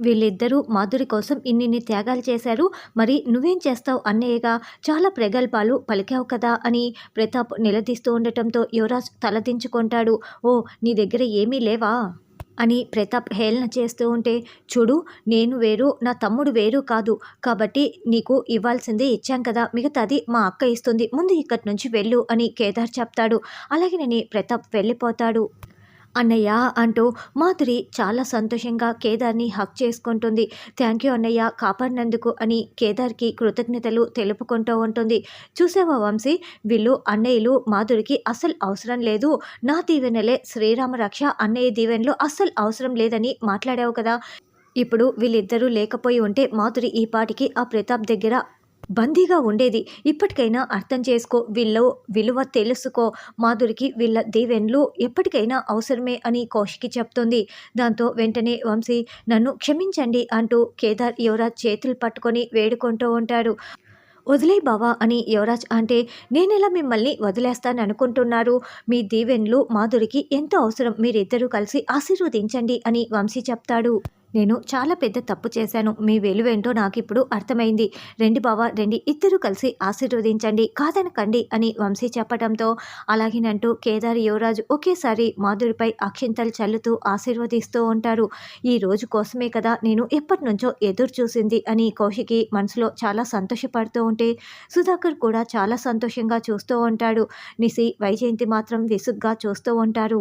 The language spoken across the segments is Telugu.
వీళ్ళిద్దరూ మాధురి కోసం ఇన్నిన్ని త్యాగాలు చేశారు. మరి నువ్వేం చేస్తావు అన్నయ్యగా? చాలా ప్రగల్భాలు పలికావు కదా అని ప్రతాప్ నిలదీస్తూ ఉండటంతో యువరాజ్ తలదించుకుంటాడు. ఓ నీ దగ్గర ఏమీ లేవా? అని ప్రతాప్ హేళన చేస్తూ ఉంటే చూడు నేను వేరు నా తమ్ముడు వేరు కాదు. కాబట్టి నీకు ఇవ్వాల్సింది ఇచ్చాం కదా మిగతాది మా అక్క ఇస్తుంది. ముందు ఇక్కడి నుంచి వెళ్ళు అని కేదార్ చెప్తాడు. అలాగే నేను ప్రతాప్ వెళ్ళిపోతాడు. అన్నయ్య అంటూ మాధురి చాలా సంతోషంగా కేదార్ని హక్ చేసుకుంటుంది. థ్యాంక్ యూ అన్నయ్య కాపాడినందుకు అని కేదార్కి కృతజ్ఞతలు తెలుపుకుంటూ ఉంటుంది. చూసావా వంశీ? వీళ్ళు అన్నయ్యలు మాధురికి అస్సలు అవసరం లేదు. నా దీవెనలే శ్రీరామ రక్ష అన్నయ్య దీవెనలు అస్సలు అవసరం లేదని మాట్లాడావు కదా. ఇప్పుడు వీళ్ళిద్దరూ లేకపోయి ఉంటే మాధురి ఈ పాటికి ఆ ప్రతాప్ దగ్గర బందీగా ఉండేది. ఇప్పటికైనా అర్థం చేసుకో వీళ్ళ విలువ తెలుసుకో. మాధురికి వీళ్ళ దీవెన్లు ఎప్పటికైనా అవసరమే అని కౌశికి చెప్తుంది. దాంతో వెంటనే వంశీ నన్ను క్షమించండి అంటూ కేదార్ యువరాజ్ చేతులు పట్టుకొని వేడుకుంటూ ఉంటాడు. వదిలే బావా అని యువరాజ్ అంటే నేనెలా మిమ్మల్ని వదిలేస్తాను అనుకుంటున్నారు మీ దీవెన్లు మాధురికి ఎంతో అవసరం. మీరిద్దరూ కలిసి ఆశీర్వదించండి అని వంశీ చెప్తాడు. నేను చాలా పెద్ద తప్పు చేశాను. మీ వెలువేంటో నాకు ఇప్పుడు అర్థమైంది. రెండు బావ రెండు. ఇద్దరు కలిసి ఆశీర్వదించండి. కాదనకండి అని వంశీ చెప్పడంతో అలాగేనంటూ కేదార్ యువరాజు ఒకేసారి మాధురిపై అక్షింతలు చల్లుతూ ఆశీర్వదిస్తూ ఉంటారు. ఈ రోజు కోసమే కదా నేను ఎప్పటి నుంచో ఎదురు చూసింది అని కౌశికి మనసులో చాలా సంతోషపడుతూ ఉంటే సుధాకర్ కూడా చాలా సంతోషంగా చూస్తూ ఉంటాడు. నిసి వైజయంతి మాత్రం విసుగ్గా చూస్తూ ఉంటారు.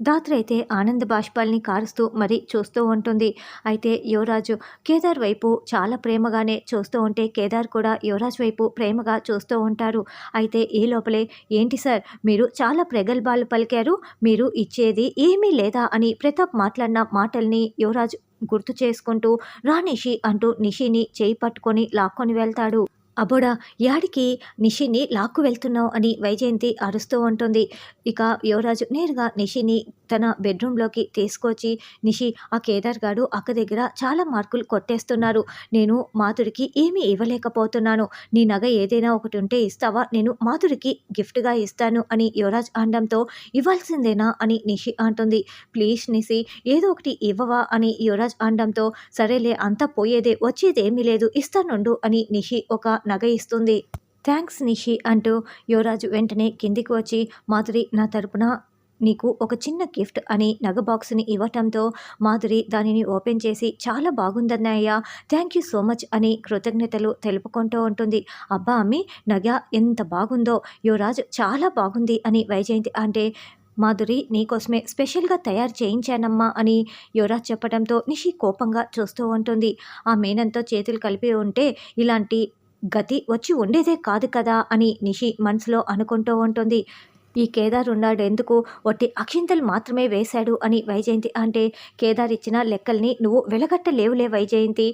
దాత్రి అయితే ఆనంద బాష్పాల్ని కారుస్తూ మరీ చూస్తూ ఉంటుంది. అయితే యువరాజు కేదార్ వైపు చాలా ప్రేమగానే చూస్తూ ఉంటే కేదార్ కూడా యువరాజ్ వైపు ప్రేమగా చూస్తూ ఉంటారు. అయితే ఈ లోపలే ఏంటి సార్ మీరు చాలా ప్రగల్భాలు పలికారు. మీరు ఇచ్చేది ఏమీ లేదా అని ప్రతాప్ మాట్లాడిన మాటల్ని యువరాజ్ గుర్తు చేసుకుంటూ రా నిషి అంటూ నిషిని చేయి పట్టుకొని లాక్కొని వెళ్తాడు. అబోడా యాడికి నిషిని లాక్కు వెళ్తున్నావు అని వైజయంతి అరుస్తూ ఉంటుంది. ఇక యువరాజు నేరుగా నిషిని తన బెడ్రూమ్లోకి తీసుకొచ్చి నిషి ఆ కేదార్ గారు అక్క దగ్గర చాలా మార్కులు కొట్టేస్తున్నారు. నేను మాధుడికి ఏమీ ఇవ్వలేకపోతున్నాను. నీ నగ ఏదైనా ఒకటి ఉంటే ఇస్తావా? నేను మాధుడికి గిఫ్ట్గా ఇస్తాను అని యువరాజ్ అనడంతో ఇవ్వాల్సిందేనా అని నిషి అంటుంది. ప్లీజ్ నిషి ఏదో ఒకటి ఇవ్వవా అని యువరాజ్ అనడంతో సరేలే అంతా పోయేదే వచ్చేదేమీ లేదు ఇస్తానుండు అని నిషి ఒక నగ ఇస్తుంది. థ్యాంక్స్ నిషి అంటూ యువరాజు వెంటనే కిందికి వచ్చి మాధురి నా తరపున నీకు ఒక చిన్న గిఫ్ట్ అని నగ బాక్స్ని ఇవ్వటంతో మాధురి దానిని ఓపెన్ చేసి చాలా బాగుందన్నయ్య థ్యాంక్ యూ సో మచ్ అని కృతజ్ఞతలు తెలుపుకుంటూ ఉంటుంది. అబ్బా అమ్మి నగ ఎంత బాగుందో యువరాజు చాలా బాగుంది అని వైజయంతి అంటే మాధురి నీకోసమే స్పెషల్గా తయారు చేయించానమ్మా అని యువరాజ్ చెప్పడంతో నిషి కోపంగా చూస్తూ ఉంటుంది. ఆ మేనంతో చేతులు కలిపి ఉంటే ఇలాంటి గతి వచ్చి ఉండేదే కాదు కదా అని నిషి మనసులో అనుకుంటూ ఉంటుంది. ఈ కేదార్ ఉన్నాడు ఎందుకు? ఒట్టి అక్షింతలు మాత్రమే వేశాడు అని వైజయంతి అంటే కేదార్ ఇచ్చిన లెక్కల్ని నువ్వు వెలగట్టలేవులే వైజయంతి.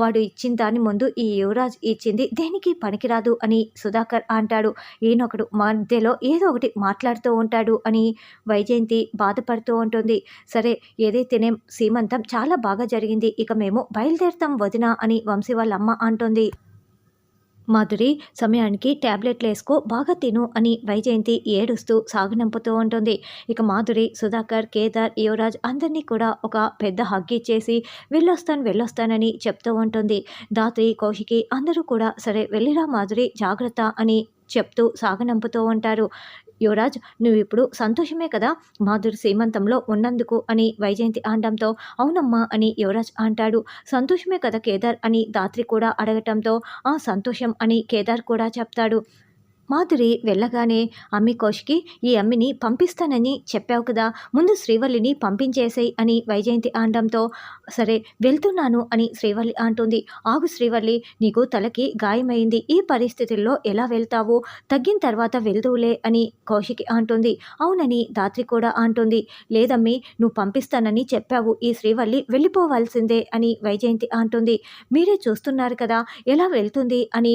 వాడు ఇచ్చిన దాని ముందు ఈ యువరాజ్ ఇచ్చింది దేనికి పనికిరాదు అని సుధాకర్ అంటాడు. ఈయనొకడు మధ్యలో ఏదో ఒకటి మాట్లాడుతూ ఉంటాడు అని వైజయంతి బాధపడుతూ ఉంటుంది. సరే ఏదైతేనేం సీమంతం చాలా బాగా జరిగింది. ఇక మేము బయలుదేరుతాం వదిన అని వంశీ వాళ్ళ అమ్మ అంటుంది. మాధురి సమయానికి ట్యాబ్లెట్లు వేసుకో బాగా తిను అని వైజయంతి ఏడుస్తూ సాగనంపుతూ ఉంటుంది. ఇక మాధురి సుధాకర్ కేదార్ యువరాజ్ అందరినీ కూడా ఒక పెద్ద హగ్ ఇచ్చేసి వెళ్ళొస్తాను వెళ్ళొస్తానని చెప్తూ ఉంటుంది. దాత్రి కౌశికి అందరూ కూడా సరే వెళ్ళిరా మాధురి జాగ్రత్త అని చెప్తూ సాగనంపుతూ ఉంటారు. యువరాజ్ నువ్వు ఇప్పుడు సంతోషమే కదా మాధురి సీమంతంలో ఉన్నందుకు అని వైజయంతి అనడంతో అవునమ్మా అని యువరాజ్ అంటాడు. సంతోషమే కదా కేదార్ అని దాత్రి కూడా అడగటంతో ఆ సంతోషం అని కేదార్ కూడా చెప్తాడు. మాధురి వెళ్ళగానే అమ్మి కౌశికి ఈ అమ్మిని పంపిస్తానని చెప్పావు కదా ముందు శ్రీవల్లిని పంపించేసేయి అని వైజయంతి అనడంతో సరే వెళ్తున్నాను అని శ్రీవల్లి అంటుంది. ఆగు శ్రీవల్లి నీకు తలకి గాయమైంది ఈ పరిస్థితుల్లో ఎలా వెళ్తావు? తగ్గిన తర్వాత వెళ్దువులే అని కౌశికి అంటుంది. అవునని దాత్రి కూడా అంటుంది. లేదమ్మి నువ్వు పంపిస్తానని చెప్పావు ఈ శ్రీవల్లి వెళ్ళిపోవాల్సిందే అని వైజయంతి అంటుంది. మీరే చూస్తున్నారు కదా ఎలా వెళ్తుంది అని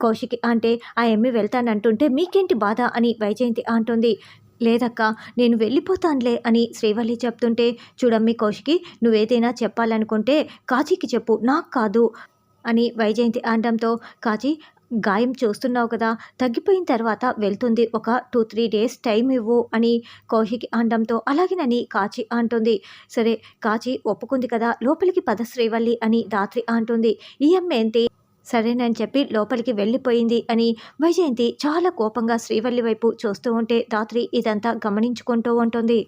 కౌశికి అంటే ఆ ఎమ్మి వెళ్తానంటుంటే మీకేంటి బాధ? అని వైజయంతి అంటుంది. లేదక్క నేను వెళ్ళిపోతానులే అని శ్రీవల్లి చెప్తుంటే చూడమ్మి కౌశికి నువ్వేదైనా చెప్పాలనుకుంటే కాజీకి చెప్పు నాకు కాదు అని వైజయంతి అనడంతో కాజీ గాయం చూస్తున్నావు కదా తగ్గిపోయిన తర్వాత వెళ్తుంది ఒక టూ త్రీ డేస్ టైం ఇవ్వు అని కౌశికి అనడంతో అలాగేనని కాచి అంటుంది. సరే కాచి ఒప్పుకుంది కదా లోపలికి పద శ్రీవల్లి అని రాత్రి అంటుంది. ఈ అమ్మేంటి సరేనని చెప్పి లోపలికి వెళ్ళిపోయింది అని వైజయంతి చాలా కోపంగా శ్రీవల్లి వైపు చూస్తూ ఉంటే రాత్రి ఇదంతా గమనించుకుంటూ ఉంటుంది.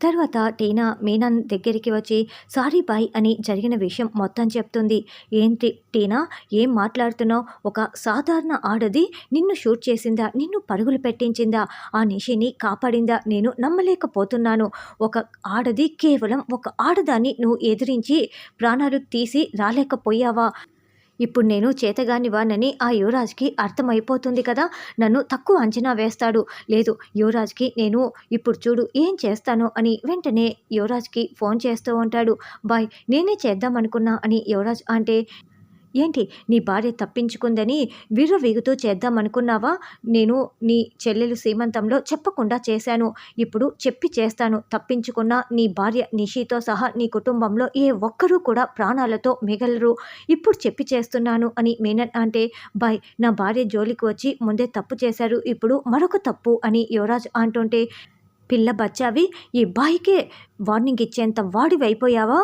తర్వాత టీనా మీనన్ దగ్గరికి వచ్చి సారీ బాయ్ అని జరిగిన విషయం మొత్తం చెప్తుంది. ఏంటి టీనా ఏం మాట్లాడుతున్నావు? ఒక సాధారణ ఆడది నిన్ను షూట్ చేసిందా? నిన్ను పరుగులు పెట్టించిందా? ఆ నిషిని కాపాడిందా? నేను నమ్మలేకపోతున్నాను. ఒక ఆడది కేవలం ఒక ఆడదాన్ని నువ్వు ఎదిరించి ప్రాణాలు తీసి రాలేకపోయావా? ఇప్పుడు నేను చేతగాని వానని ఆ యువరాజ్కి అర్థమైపోతుంది కదా? నన్ను తక్కువ అంచనా వేస్తాడు. లేదు యువరాజ్కి నేను ఇప్పుడు చూడు ఏం చేస్తాను అని వెంటనే యువరాజ్కి ఫోన్ చేస్తూ ఉంటాడు. బాయ్ నేనే చేద్దాం అనుకున్నా అని యువరాజ్ అంటే ఏంటి? నీ భార్య తప్పించుకుందని విర్రవీగుతూ చేద్దాం అనుకున్నావా నేను నీ చెల్లెలు సీమంతంలో చెప్పకుండా చేశాను. ఇప్పుడు చెప్పి చేస్తాను. తప్పించుకున్న నీ భార్య నిషితో సహా నీ కుటుంబంలో ఏ ఒక్కరూ కూడా ప్రాణాలతో మిగలరు. ఇప్పుడు చెప్పి చేస్తున్నాను అని మేనన్ అంటే బాయ్ నా భార్య జోలికి వచ్చి ముందే తప్పు చేశారు. ఇప్పుడు మరొక తప్పు అని యువరాజ్ అంటుంటే పిల్ల బచ్చావి ఈ బాయికే వార్నింగ్ ఇచ్చేంత వాడివైపోయావా?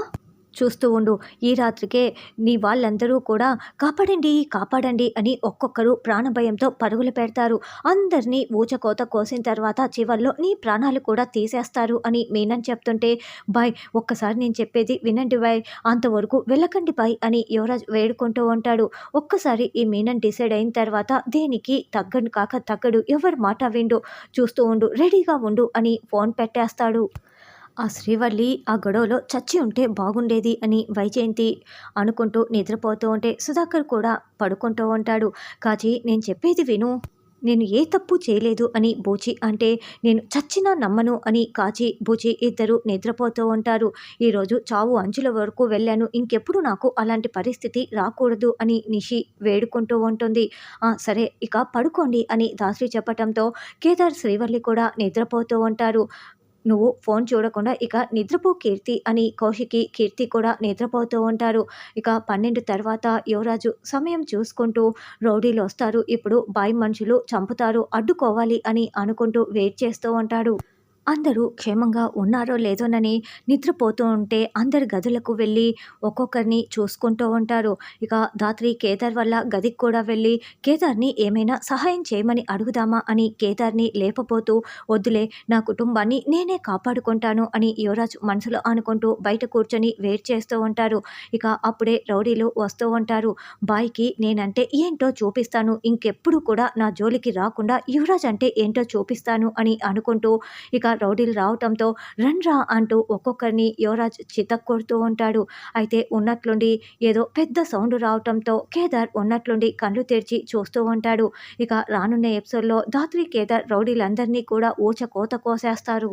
చూస్తూ ఉండు. ఈ రాత్రికే నీ వాళ్ళందరూ కూడా కాపాడండి కాపాడండి అని ఒక్కొక్కరు ప్రాణభయంతో పరుగులు పెడతారు. అందరినీ ఊచకోత కోసిన తర్వాత చివర్లో నీ ప్రాణాలు కూడా తీసేస్తారు అని మీనన్ చెప్తుంటే బాయ్ ఒక్కసారి నేను చెప్పేది వినండి బాయ్ అంతవరకు వెళ్ళకండి బాయ్ అని యువరాజ్ వేడుకుంటూ ఉంటాడు. ఒక్కసారి ఈ మీనన్ డిసైడ్ అయిన తర్వాత దేనికి తగ్గడు కాక తగ్గడు ఎవరి మాట విండు చూస్తూ ఉండు రెడీగా ఉండు అని ఫోన్ పెట్టేస్తాడు. ఆ శ్రీవల్లి ఆ గొడవలో చచ్చి ఉంటే బాగుండేది అని వైజయంతి అనుకుంటూ నిద్రపోతూ ఉంటే సుధాకర్ కూడా పడుకుంటూ ఉంటాడు. కాచి నేను చెప్పేది విను. నేను ఏ తప్పు చేయలేదు అని బూచి అంటే నేను చచ్చినా నమ్మను అని కాచి బూచి ఇద్దరు నిద్రపోతూ ఉంటారు. ఈరోజు చావు అంచుల వరకు వెళ్ళాను. ఇంకెప్పుడు నాకు అలాంటి పరిస్థితి రాకూడదు అని నిషి వేడుకుంటూ ఉంటుంది. సరే ఇక పడుకోండి అని దాసరి చెప్పటంతో కేదార్ శ్రీవల్లి కూడా నిద్రపోతూ ఉంటారు. నువ్వు ఫోన్ చూడకుండా ఇక నిద్రపో కీర్తి అని కౌశికి కీర్తి కూడా నిద్రపోతూ ఉంటారు. ఇక పన్నెండు తర్వాత యువరాజు సమయం చూసుకుంటూ రౌడీలు వస్తారు. ఇప్పుడు బాయ్ మనుషులు చంపుతారు అడ్డుకోవాలి అని అనుకుంటూ వెయిట్ చేస్తూ ఉంటాడు. అందరూ క్షేమంగా ఉన్నారో లేదోనని నిద్రపోతూ ఉంటే అందరి గదులకు వెళ్ళి ఒక్కొక్కరిని చూసుకుంటూ ఉంటారు. ఇక దాత్రి కేదార్ వల్ల గదికి కూడా వెళ్ళి కేదార్ని ఏమైనా సహాయం చేయమని అడుగుదామా? అని కేదార్ని లేపపోతూ వద్దులే నా కుటుంబాన్ని నేనే కాపాడుకుంటాను అని యువరాజ్ మనసులో అనుకుంటూ బయట కూర్చొని వెయిట్ చేస్తూ ఉంటారు. ఇక అప్పుడే రౌడీలు వస్తూ ఉంటారు. బాయ్కి నేనంటే ఏంటో చూపిస్తాను. ఇంకెప్పుడు కూడా నా జోలికి రాకుండా యువరాజ్ అంటే ఏంటో చూపిస్తాను అని అనుకుంటూ ఇక రౌడీలు రావటంతో రన్రా అంటూ ఒక్కొక్కరిని యువరాజ్ చితక్కొడుతూ ఉంటాడు. అయితే ఉన్నట్లుండి ఏదో పెద్ద సౌండ్ రావటంతో కేదార్ ఉన్నట్లుండి కళ్ళు తెరిచి చూస్తూ ఉంటాడు. ఇక రానున్న ఎపిసోడ్లో దాత్రి కేదార్ రౌడీలందరినీ కూడా ఊచ కోత కోసేస్తారు.